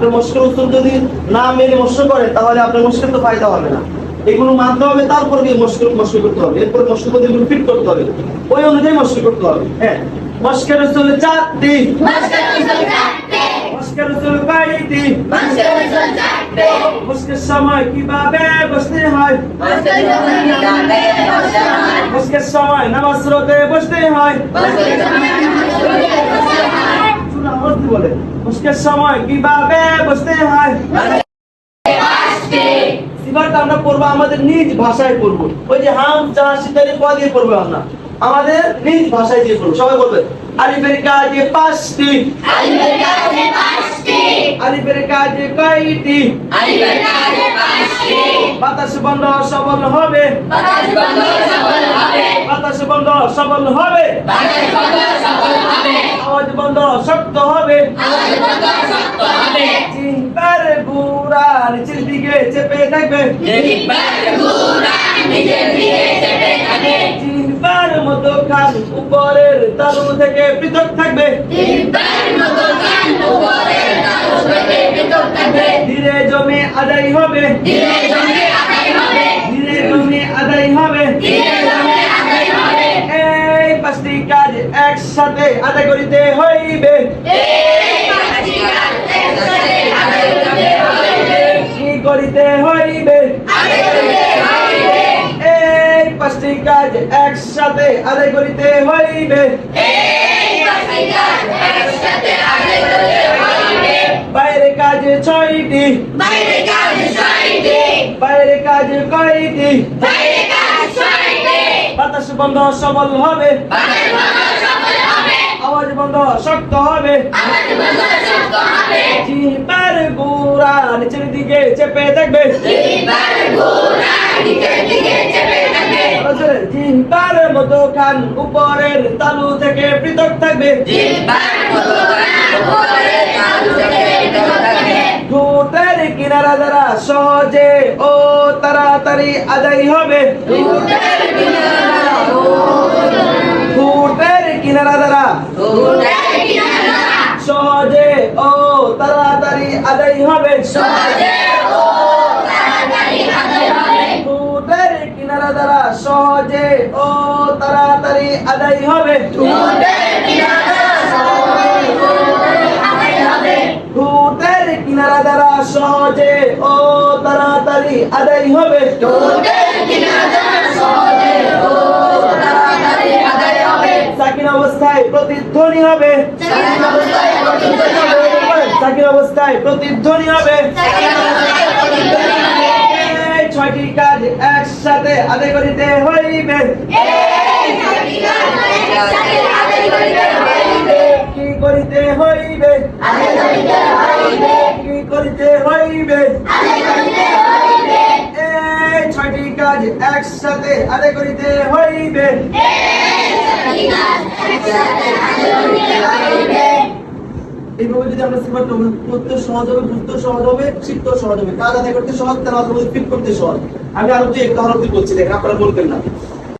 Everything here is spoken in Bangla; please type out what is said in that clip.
আপনার মস্কের উত্তর যদি না মেনে মস্ক করে তাহলে আপনার মুশকিল তো ফায়দা হবে না। এগুলো মানতে হবে তারপর গিয়ে মস্ক মস্ক করতে হবে। এরপর করতে এগুলো ফিট করতে হবে। ওই অনুযায়ী মস্ক করতে হবে। হ্যাঁ। মস্কের উত্তর চারটি। মস্কের উত্তর কয়টি? মস্কের সময় কীভাবে বসতে হয়? মস্কের সময় নামাজ রোদে বসতে হয়। দিয়ে বলে? মস্কের সময় কীভাবে বসতে হয়? সিফাতটা আমরা পড়ব আমাদের নিজ ভাষায় পড়ব। ওই যে হাম চা শীতারি পদ দিয়ে পড়ব আমরা। আমাদের নিজ ভাষায় দিয়ে পড়ব। সবাই বলবে আলিফের কাজে পাঁচটি। আলিফের কাজে কয়টি? বাতাস বন্ধ সবল হবে। বাতাস বন্ধ সবল হবে। আওয়াজ বন্ধ শক্ত হবে। চিন্তার গুড়া নিচের দিকে চেপে থাকবে। চিন্তার মতো খান উপরের তালু থেকে পৃথক থাকবে। ধীরে জমে আদায় হবে। ধীরে জমে আদায় হবে এই পাঁচটি কাজ একসাথে আদায় করিতে হইবে কি করিতে হইবে এই পাঁচটি কাজ একসাথে আদায় করিতে হইবে বাইরে কাজ ছয়টি বাইরে কাজ সাইডে বাইরে কাজ কয়টি বাইরে কাজ সাইডে বাতাস বন্ধ সবল হবে। বাবার বাবা সফল হবে। আওয়াজ বন্ধ শক্ত হবে। আমার বাবা শক্ত হবে। জিহ্বার গুড়া নিচের দিকে চেপে থাকবে। দিবার গোরা নিচের দিকে চেপে থাকে জিহ্বার মতো খান উপরের তালু থেকে পৃথক থাকবে। দিবার গোরা উপরে চালু থেকে বেরো থাকে ঠোঁটের কিনারা দ্বারা সহজে ও তাড়াতাড়ি আদায় হবে। দুধের কিনারা দ্বারা। সহজে ও তাড়াতাড়ি আদায় হবে। ঠোঁটের কিনারা দ্বারা সহজে ও তাড়াতাড়ি আদায় হবে। সহজে ও তাড়াতাড়ি আদায় হবে। সাকিন অবস্থায় প্রতিধ্বনি হবে। সাকিন অবস্থায় প্রতিধ্বনি হবে। ছয়টি কাজ একসাথে আদায় করিতে হইবে। একসাথে করিতে হইবে। এইভাবে যদি আমরা সহজ হবে, বুঝতে সহজ হবে, শিখতেও সহজ হবে। কাজ আদায় করতে সহজ, তার ফিট করতে সহজ। আমি আরও দুই একটা হরফ বলছি, দেখেন আপনারা বলবেন না।